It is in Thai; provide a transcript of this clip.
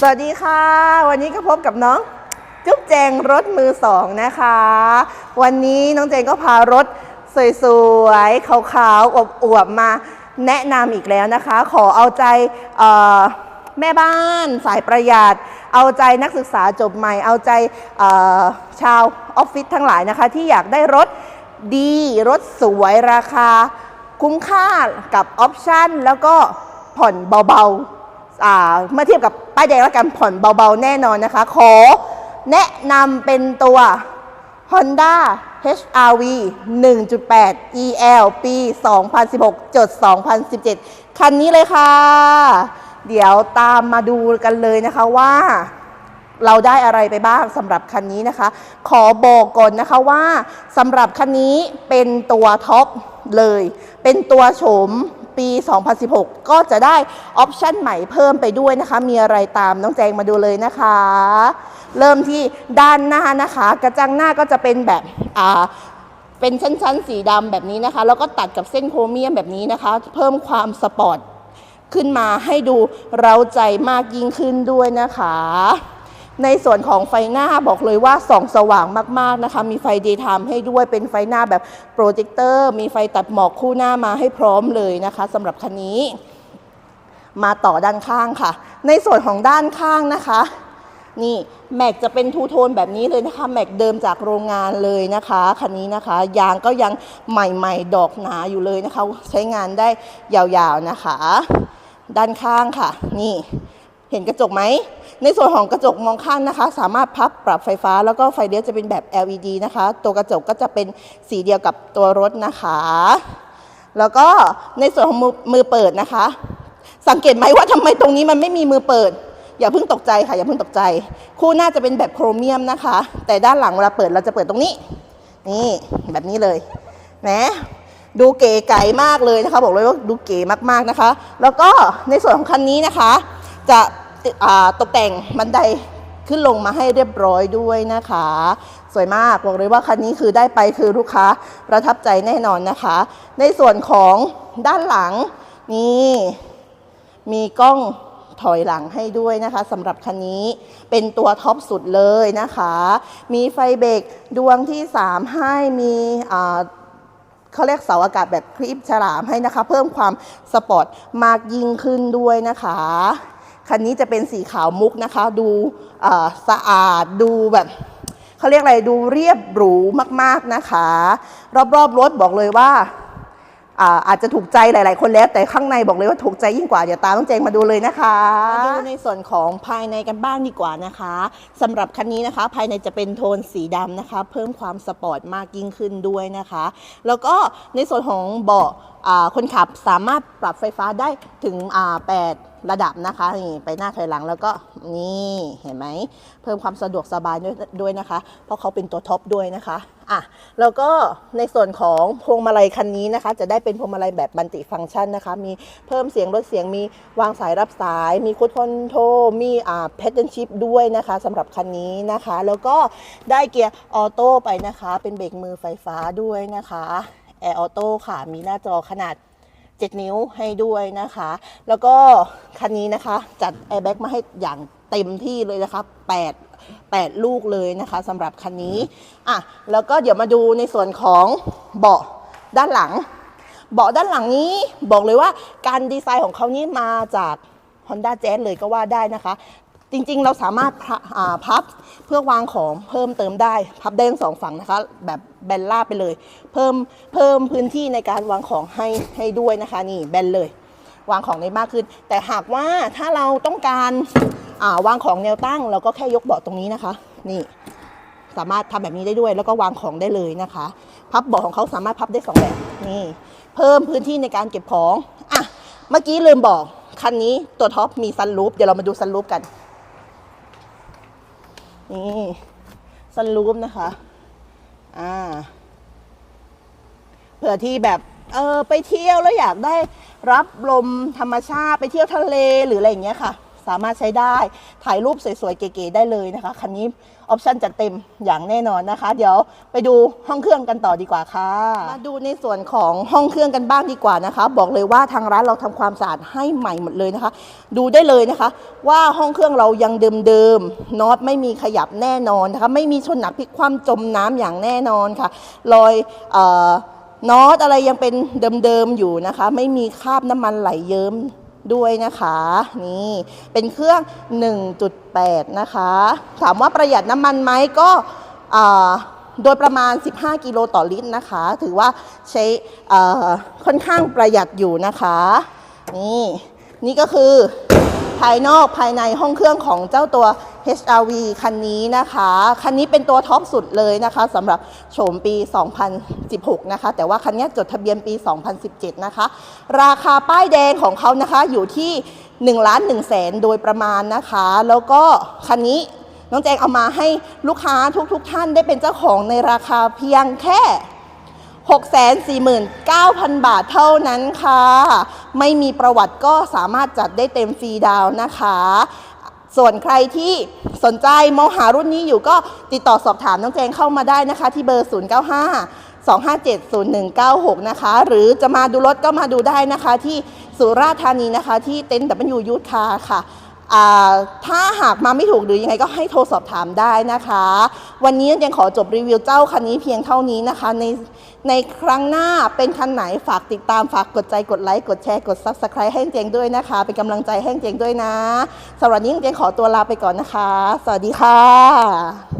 สวัสดีค่ะ วันนี้ก็พบกับน้องจุ๊บแจงรถมือสองนะคะ วันนี้น้องแจงก็พารถสวยๆขาวๆอวบๆมาแนะนำอีกแล้วนะคะ ขอเอาใจแม่บ้านสายประหยัด เอาใจนักศึกษาจบใหม่ เอาใจชาวออฟฟิศทั้งหลายนะคะ ที่อยากได้รถดีรถสวยราคา คุ้มค่ากับออปชันแล้วก็ผ่อนเบาๆเมื่อเทียบกับป้ายแดงแล้วกันผ่อนเบาๆแน่นอนนะคะ ขอแนะนำเป็นตัว Honda HRV 1.8 EL ปี 2016จด2017 คันนี้เลยค่ะ เดี๋ยวตามมาดูกันเลยนะคะว่า เราได้อะไรไปบ้างสำหรับคันนี้นะคะ ขอบอกก่อนนะคะว่าสำหรับคันนี้เป็นตัวท็อปเลย เป็นตัวโฉมปี 2016 ก็จะได้ออปชันใหม่เพิ่มไปด้วยนะคะ มีอะไรตามน้องแจงมาดูเลยนะคะ เริ่มที่ด้านหน้านะคะ กระจังหน้าก็จะเป็นแบบอ่าเป็นชั้นๆ สีดำแบบนี้นะคะ แล้วก็ตัดกับเส้นโครเมียมแบบนี้นะคะ เพิ่มความสปอร์ตขึ้นมาให้ดูเราใจมากยิ่งขึ้นด้วยนะคะ ในส่วนของไฟหน้าบอกเลยว่าส่องสว่างมากๆนะคะ มีไฟเดย์ไทม์ให้ด้วยเป็นไฟหน้าแบบโปรเจคเตอร์ มีไฟตัดหมอกคู่หน้ามาให้พร้อมเลยนะคะสำหรับคันนี้ มาต่อด้านข้างค่ะ ในส่วนของด้านข้างนะคะนี่แม็กจะเป็นทูโทนแบบนี้เลยนะคะแม็กเดิมจากโรงงานเลยนะคะคันนี้นะคะยางก็ยังใหม่ๆ ดอกหนาอยู่เลยนะคะ ใช้งานได้ยาวๆนะคะ ด้านข้างค่ะ นี่ เห็นกระจกไหม ในส่วนของกระจกมองข้างนะคะ สามารถพับปรับไฟฟ้า แล้วก็ไฟเลี้ยวจะเป็นแบบ LED นะคะ ตัวกระจกก็จะเป็นสีเดียวกับตัวรถนะคะ แล้วก็ในส่วนของมือมือเปิดนะคะ สังเกตไหมว่าทำไมตรงนี้มันไม่มีมือเปิด อย่าเพิ่งตกใจค่ะ อย่าเพิ่งตกใจ คู่หน้าจะเป็นแบบโครเมียมนะคะ แต่ด้านหลังเวลาเปิดเราจะเปิดตรงนี้ นี่แบบนี้เลยแหมดูเก๋ไก๋มากเลยนะคะ บอกเลยว่าดูเก๋มากๆนะคะ แล้วก็ในส่วนของคันนี้นะคะ จะ ตกแต่งบันไดขึ้นลงมาให้เรียบร้อยด้วยนะคะ สวยมากบอกเลยว่าคันนี้คือได้ไปคือลูกค้าประทับใจแน่นอนนะคะ ในส่วนของด้านหลังนี่มีกล้องถอยหลังให้ด้วยนะคะสำหรับคันนี้เป็นตัวท็อปสุดเลยนะคะ มีไฟเบรกดวงที่ 3 ให้มีเขาเรียกเสาอากาศแบบคลิปฉลามให้นะคะ เพิ่มความสปอร์ตมากยิ่งขึ้นด้วยนะคะ คันนี้จะเป็นสีขาวมุกนะคะ ดูสะอาดดูแบบเขาเรียกอะไรดูเรียบหรูมากๆนะคะ รอบๆรถบอกเลยว่าอาจจะถูกใจหลาย ๆ คนแล้วแต่ข้างในบอกเลยว่าถูกใจยิ่งกว่า เดี๋ยวตามต้องแจงมาดูเลยนะคะมาดูในส่วนของภายในกันบ้างดีกว่านะคะสำหรับคันนี้นะคะ ภายในจะเป็นโทนสีดำนะคะ เพิ่มความสปอร์ตมากยิ่งขึ้นด้วยนะคะ แล้วก็ในส่วนของเบาะคนขับสามารถปรับไฟฟ้าได้ถึง8 ระดับนะคะนี่ไปหน้าถอยหลังแล้วก็นี่เห็นไหมเพิ่มความสะดวกสบายด้วยด้วยนะคะ เพราะเขาเป็นตัวท็อปด้วยนะคะอะแล้วก็ในส่วนของพวงมาลัยคันนี้นะคะ จะได้เป็นพวงมาลัยแบบบันติฟังก์ชันนะคะ มีเพิ่มเสียงลดเสียงมีวางสายรับสาย มีคูดคอนโทรมีอ่าแพดเดิลชิพด้วยนะคะสำหรับคันนี้นะคะ แล้วก็ได้เกียร์ออโต้ไปนะคะ เป็นเบรกมือไฟฟ้าด้วยนะคะแอร์ออโต้ค่ะมีหน้าจอขนาด 7 นิ้วให้ด้วยนะคะ แล้วก็คันนี้นะคะจัดแอร์แบ็กมาให้อย่างเต็มที่เลยนะคะ8 8 ลูกเลยนะคะสำหรับคันนี้อะแล้วก็เดี๋ยวมาดูในส่วนของเบาะด้านหลัง เบาะด้านหลังนี้บอกเลยว่าการดีไซน์ของเขานี่มาจาก Honda Jazz เลยก็ว่าได้นะคะ จริงๆ เราสามารถพับเพื่อวางของเพิ่มเติมได้ พับได้ทั้งสองฝั่งนะคะ แบบแบนราบไปเลย เพิ่มเพิ่มพื้นที่ในการวางของให้ให้ด้วยนะคะ นี่แบนเลย วางของได้มากขึ้น แต่หากว่าถ้าเราต้องการาวางของแนวตั้ง เราก็แค่ยกเบาะตรงนี้นะคะ นี่สามารถทำแบบนี้ได้ด้วย แล้วก็วางของได้เลยนะคะ พับเบาะของเขาสามารถพับได้สองแบบนี่เพิ่มพื้นที่ในการเก็บของอะเมื่อกี้ลืมบอกคันนี้ตัวท็อปมีซันรูฟเดี๋ยวเรามาดูซันรูฟกัน นี่ซันรูปนะคะ อ่า เผื่อที่แบบเออไปเที่ยวแล้วอยากได้รับลมธรรมชาติไปเที่ยวทะเลหรืออะไรอย่างเงี้ยค่ะ สามารถใช้ได้ ถ่ายรูปสวยๆ เก๋ๆได้เลยนะคะ คันนี้ออปชั่นจัดเต็มอย่างแน่นอนนะคะ เดี๋ยวไปดูห้องเครื่องกันต่อดีกว่าค่ะ มาดูในส่วนของห้องเครื่องกันบ้างดีกว่านะคะ บอกเลยว่าทางร้านเราทำความสะอาดให้ใหม่หมดเลยนะคะ ดูได้เลยนะคะ ว่าห้องเครื่องเรายังเดิมๆน็อตไม่มีขยับแน่นอนนะคะ ไม่มีชนหนักพลิกคว่ำจมน้ำอย่างแน่นอนค่ะรอยเอ่อน็อตอะไรยังเป็นเดิมๆอยู่นะคะ ไม่มีคราบน้ำมันไหลเยิ้ม ด้วยนะคะ นี่เป็นเครื่อง 1.8 นะคะ ถามว่าประหยัดน้ำมันไหมก็โดยประมาณ 15 กิโลต่อลิตรนะคะ ถือว่าใช้ค่อนข้างประหยัดอยู่นะคะ นี่นี่ก็คือภายนอกภายในห้องเครื่องของเจ้าตัว HRV คันนี้นะคะ คันนี้เป็นตัวท็อปสุดเลยนะคะสำหรับโฉมปี 2016 นะคะ แต่ว่าคันนี้จดทะเบียนปี 2017 นะคะ ราคาป้ายแดงของเขานะคะอยู่ที่1ล้าน1แสนโดยประมาณนะคะ แล้วก็คันนี้น้องแจงเอามาให้ลูกค้าทุกๆทท่านได้เป็นเจ้าของในราคาเพียงแค่649,000 บาทเท่านั้นค่ะ ไม่มีประวัติก็สามารถจัดได้เต็มฟรีดาวน์นะคะ ส่วนใครที่สนใจมองหารุ่นนี้อยู่ก็ติดต่อสอบถามน้องแจงเข้ามาได้นะคะ ที่เบอร์ 095 257 0196 นะคะ หรือจะมาดูรถก็มาดูได้นะคะที่สุราษฎร์ธานีนะคะ ที่เต็นท์ดับเบิลยูยูทคาค่ะ ถ้าหากมาไม่ถูกหรือยังไงก็ให้โทรสอบถามได้นะคะ วันนี้ยังขอจบรีวิวเจ้าคันนี้เพียงเท่านี้นะคะ ในในครั้งหน้าเป็นคันไหนฝากติดตามฝากกดใจกดไลค์กดแชร์กด Subscribe ให้เจงด้วยนะคะ เป็นกำลังใจให้เจงด้วยนะสำหรับนี้เจงขอตัวลาไปก่อนนะคะ สวัสดีค่ะ